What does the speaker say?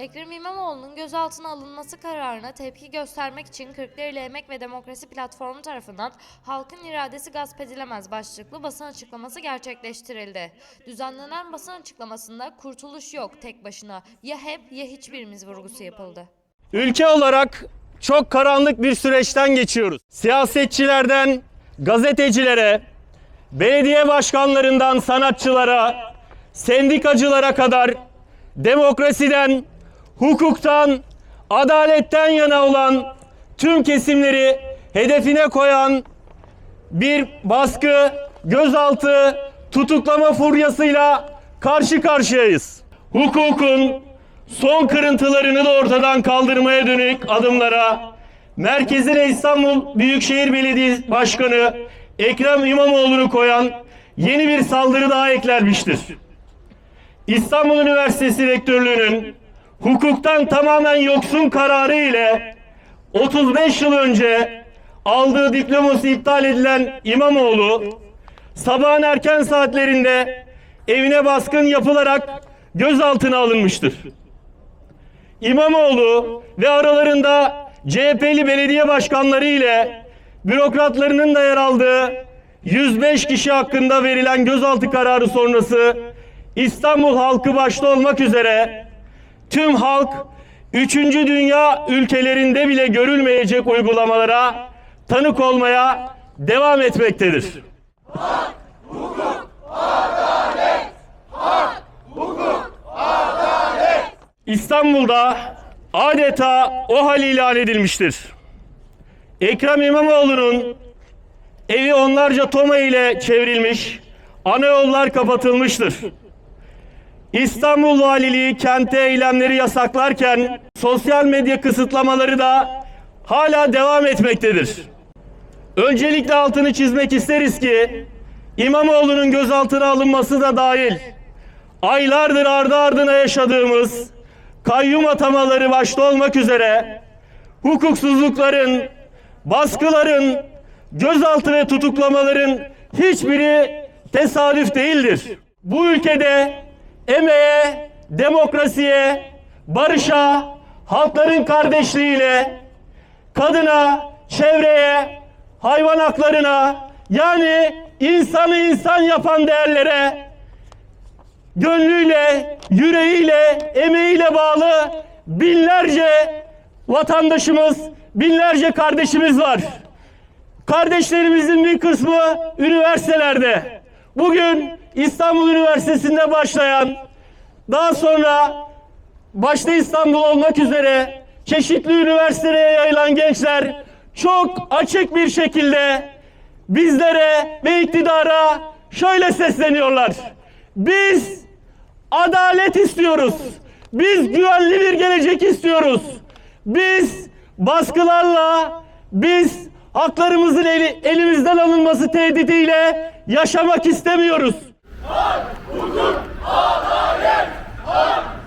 Ekrem İmamoğlu'nun gözaltına alınması kararına tepki göstermek için Kırklareli Emek ve Demokrasi Platformu tarafından Halkın İradesi Gasp Edilemez başlıklı basın açıklaması gerçekleştirildi. Düzenlenen basın açıklamasında kurtuluş yok tek başına ya hep ya hiçbirimiz vurgusu yapıldı. Ülke olarak çok karanlık bir süreçten geçiyoruz. Siyasetçilerden gazetecilere, belediye başkanlarından sanatçılara, sendikacılara kadar demokrasiden, hukuktan, adaletten yana olan tüm kesimleri hedefine koyan bir baskı, gözaltı, tutuklama furyasıyla karşı karşıyayız. Hukukun son kırıntılarını da ortadan kaldırmaya dönük adımlara merkezine İstanbul Büyükşehir Belediyesi Başkanı Ekrem İmamoğlu'nu koyan yeni bir saldırı daha eklenmiştir. İstanbul Üniversitesi Rektörlüğü'nün hukuktan tamamen yoksun kararı ile 35 yıl önce aldığı diploması iptal edilen İmamoğlu sabahın erken saatlerinde evine baskın yapılarak gözaltına alınmıştır. İmamoğlu ve aralarında CHP'li belediye başkanları ile bürokratlarının da yer aldığı 105 kişi hakkında verilen gözaltı kararı sonrası İstanbul halkı başta olmak üzere tüm halk 3. dünya ülkelerinde bile görülmeyecek uygulamalara tanık olmaya devam etmektedir. İstanbul'da adeta o hal ilan edilmiştir. Ekrem İmamoğlu'nun evi onlarca toma ile çevrilmiş, ana yollar kapatılmıştır. İstanbul Valiliği kente eylemleri yasaklarken sosyal medya kısıtlamaları da hala devam etmektedir. Öncelikle altını çizmek isteriz ki İmamoğlu'nun gözaltına alınması da dahil aylardır ardı ardına yaşadığımız kayyum atamaları başta olmak üzere hukuksuzlukların, baskıların, gözaltı ve tutuklamaların hiçbiri tesadüf değildir. Bu ülkede emeğe, demokrasiye, barışa, halkların kardeşliğiyle, kadına, çevreye, hayvan haklarına yani insanı insan yapan değerlere gönlüyle, yüreğiyle, emeğiyle bağlı binlerce vatandaşımız, binlerce kardeşimiz var. Kardeşlerimizin bir kısmı üniversitelerde. Bugün İstanbul Üniversitesi'nde başlayan, daha sonra başta İstanbul olmak üzere çeşitli üniversitelere yayılan gençler çok açık bir şekilde bizlere ve iktidara şöyle sesleniyorlar. Biz adalet istiyoruz. Biz güvenli bir gelecek istiyoruz. Biz baskılarla, biz haklarımızın eli- elimizden alınması tehdidiyle yaşamak istemiyoruz. Hak, hukuk, adalet! Hak,